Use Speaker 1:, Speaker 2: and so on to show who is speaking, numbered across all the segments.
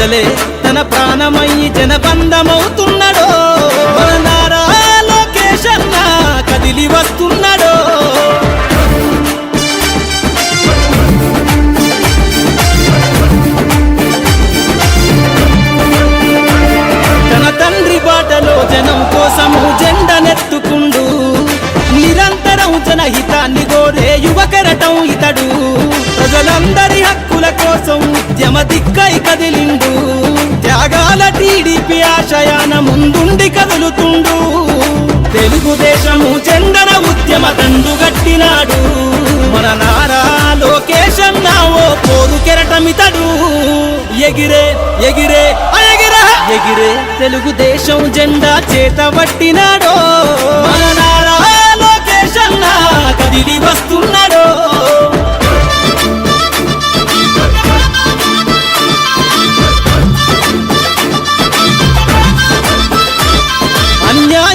Speaker 1: ప్రజలే తన ప్రాణమయ్యి జనబంధమవుతున్నాడో ఉద్యమ దిక్కై కదిలిండు. త్యాగాల టీడీపీ ఆశయాన ముందుండి కదులుతుండు. తెలుగుదేశము చెందన ఉద్యమ దండుగట్టినాడు మన నారా లోకేశం అన్న ఓ పోరు కెరటమితడు. ఎగిరే ఎగిరే ఎగిరే ఎగిరే తెలుగుదేశం జెండా చేతబట్టినాడో మన నారా లోకేశం నా కదిలి వస్తున్నాడో.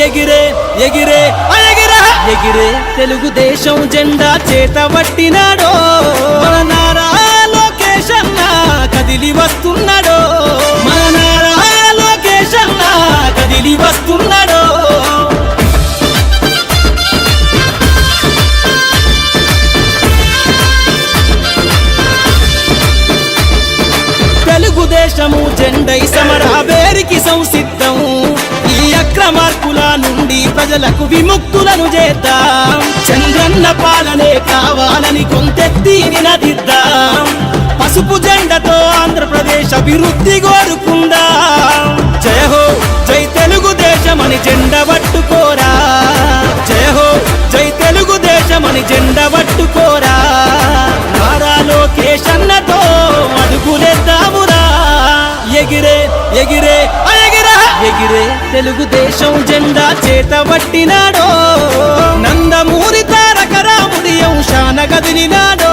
Speaker 1: ఎగిరే ఎగిరే ఎగిరే. ఎగిరే తెలుగుదేశం జెండా చేతబట్టినాడో మన నారా లోకేష్ అన్న కదిలి వస్తున్నాడో. మన నారా లోకేష్ అన్న కదిలి వస్తున్నాడో. తెలుగుదేశము జెండై సమరా ప్రజలకు విముక్తులను చేద్దాం. చంద్రన్న పాలనే కావాలని కొంతెత్తి నినదిద్దాం. పసుపు జెండతో ఆంధ్రప్రదేశ్ అభివృద్ధి కోరుకుందాం. జయ హో జై తెలుగుదేశమని జెండ పట్టుకోరా. జయ హో జై తెలుగుదేశమని జెండ పట్టుకోరా. ఎగిరే తెలుగుదేశం జెండా చేతబట్టినాడో నందమూరి తారక రాముడి అంశాన గదిలినాడో.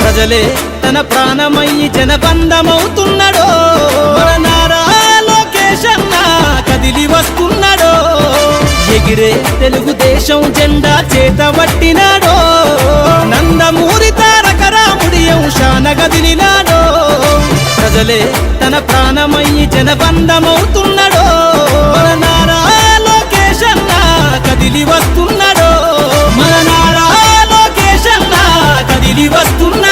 Speaker 1: ప్రజలే తన ప్రాణమయ్యి జనబంధమవుతున్నాడో. నారా కదిలి వస్తున్నాడో. ఎగిరే తెలుగుదేశం జెండా చేతబట్టినాడో నందమూరి తారక రాముడి అంశాన గదిలినాడో ప్రజలే తన ప్రాణమయ్యి జనబంధమవుతున్నాడో. మన నారా లోకేష్ కదిలి వస్తున్నాడో. మన నారా లోకేష్ కదిలి వస్తున్నాడు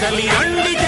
Speaker 2: కదలి రండి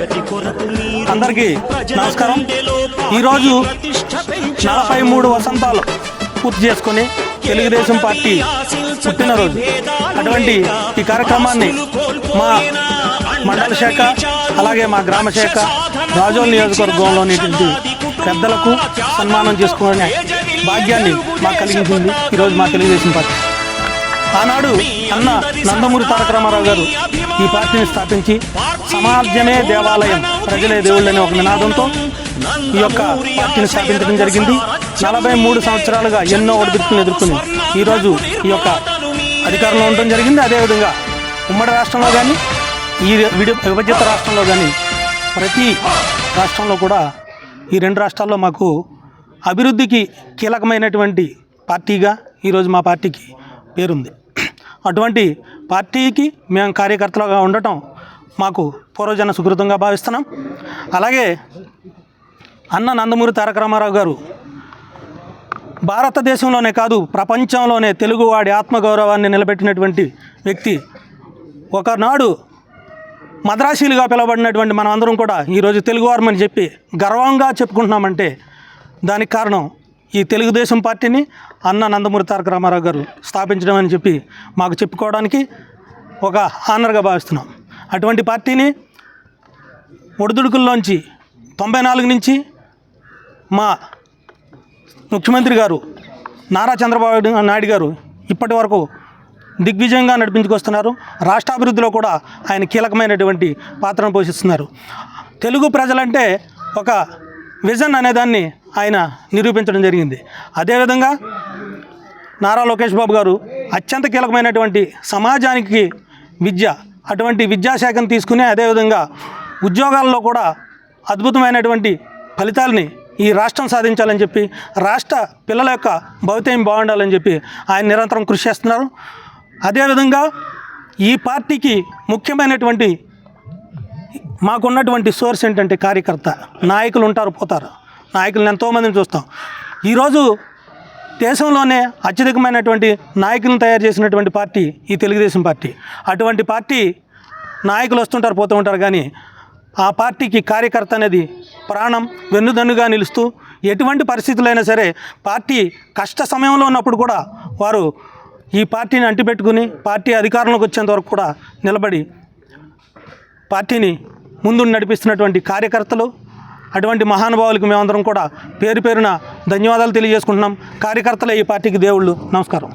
Speaker 3: అందరికీ నమస్కారం. ఈరోజు నలభై మూడు వసంతాలు పూర్తి చేసుకొని తెలుగుదేశం పార్టీ పుట్టినరోజు అటువంటి ఈ కార్యక్రమాన్ని మా మండల శాఖ అలాగే మా గ్రామ శాఖ రాజోల్ నియోజకవర్గంలోని పెద్దలకు సన్మానం చేసుకునే భాగ్యాన్ని మాకు కలిగించింది ఈరోజు మా తెలుగుదేశం పార్టీ ఆనాడు అన్న నందమూరి తారక రామారావు గారు ఈ పార్టీని స్థాపించి సమాజమే దేవాలయం. ప్రజలే దేవుళ్ళని ఒక నినాదంతో ఈ యొక్క పార్టీని స్థాపించడం జరిగింది. నలభై మూడు సంవత్సరాలుగా ఎన్నో ఒడిదుడుకులు ఎదుర్కొని ఈరోజు ఈ యొక్క అధికారంలో ఉండడం జరిగింది. అదేవిధంగా ఉమ్మడి రాష్ట్రంలో కానీ ఈ విడి విభజిత రాష్ట్రంలో కానీ ప్రతి రాష్ట్రంలో కూడా ఈ రెండు రాష్ట్రాల్లో మాకు అభివృద్ధికి కీలకమైనటువంటి పార్టీగా ఈరోజు మా పార్టీకి పేరుంది. అటువంటి పార్టీకి మేము కార్యకర్తలుగా ఉండటం మాకు పూర్వజన సుకృతంగా భావిస్తున్నాం. అలాగే అన్న నందమూరి తారక రామారావు గారు భారతదేశంలోనే కాదు ప్రపంచంలోనే తెలుగువాడి ఆత్మగౌరవాన్ని నిలబెట్టినటువంటి వ్యక్తి. ఒకనాడు మద్రాసీలుగా పిలువబడినటువంటి మనమందరం అందరం కూడా ఈరోజు తెలుగువారమని చెప్పి గర్వంగా చెప్పుకుంటున్నామంటే దానికి కారణం ఈ తెలుగుదేశం పార్టీని అన్న నందమూరి తారక రామారావు గారు స్థాపించడం అని చెప్పి మాకు చెప్పుకోవడానికి ఒక ఆనర్గా భావిస్తున్నాం. అటువంటి పార్టీని ఒడిదుడుకుల్లోంచి తొంభై నాలుగు నుంచి మా ముఖ్యమంత్రి గారు నారా చంద్రబాబు నాయుడు గారు ఇప్పటి వరకు దిగ్విజయంగా నడిపించుకొస్తున్నారు. రాష్ట్రాభివృద్ధిలో కూడా ఆయన కీలకమైనటువంటి పాత్రను పోషిస్తున్నారు. తెలుగు ప్రజలంటే ఒక విజన్ అనేదాన్ని ఆయన నిరూపించడం జరిగింది. అదేవిధంగా నారా లోకేష్ బాబు గారు అత్యంత కీలకమైనటువంటి సమాజానికి విద్య అటువంటి విద్యాశాఖను తీసుకుని అదేవిధంగా ఉద్యోగాల్లో కూడా అద్భుతమైనటువంటి ఫలితాలని ఈ రాష్ట్రం సాధించాలని చెప్పి రాష్ట్ర పిల్లల యొక్క భవితయం బాగుండాలని చెప్పి ఆయన నిరంతరం కృషి చేస్తున్నారు. అదేవిధంగా ఈ పార్టీకి ముఖ్యమైనటువంటి మాకున్నటువంటి సోర్స్ ఏంటంటే కార్యకర్త. నాయకులు ఉంటారు పోతారు. నాయకులను ఎంతోమందిని చూస్తాం. ఈరోజు దేశంలోనే అత్యధికమైనటువంటి నాయకులను తయారు చేసినటువంటి పార్టీ ఈ తెలుగుదేశం పార్టీ. అటువంటి పార్టీ నాయకులు వస్తుంటారు పోతూ ఉంటారు కానీ ఆ పార్టీకి కార్యకర్త అనేది ప్రాణం వెన్నుదన్నుగా నిలుస్తూ ఎటువంటి పరిస్థితులైనా సరే పార్టీ కష్ట సమయంలో ఉన్నప్పుడు కూడా వారు ఈ పార్టీని అంటిపెట్టుకుని పార్టీ అధికారంలోకి వచ్చేంత వరకు కూడా నిలబడి పార్టీని ముందు నడిపిస్తున్నటువంటి కార్యకర్తలు అటువంటి మహానుభావులకు మేమందరం కూడా పేరు పేరున ధన్యవాదాలు తెలియజేసుకుంటున్నాం. కార్యకర్తలే ఈ పార్టీకి దేవుళ్ళు. నమస్కారం.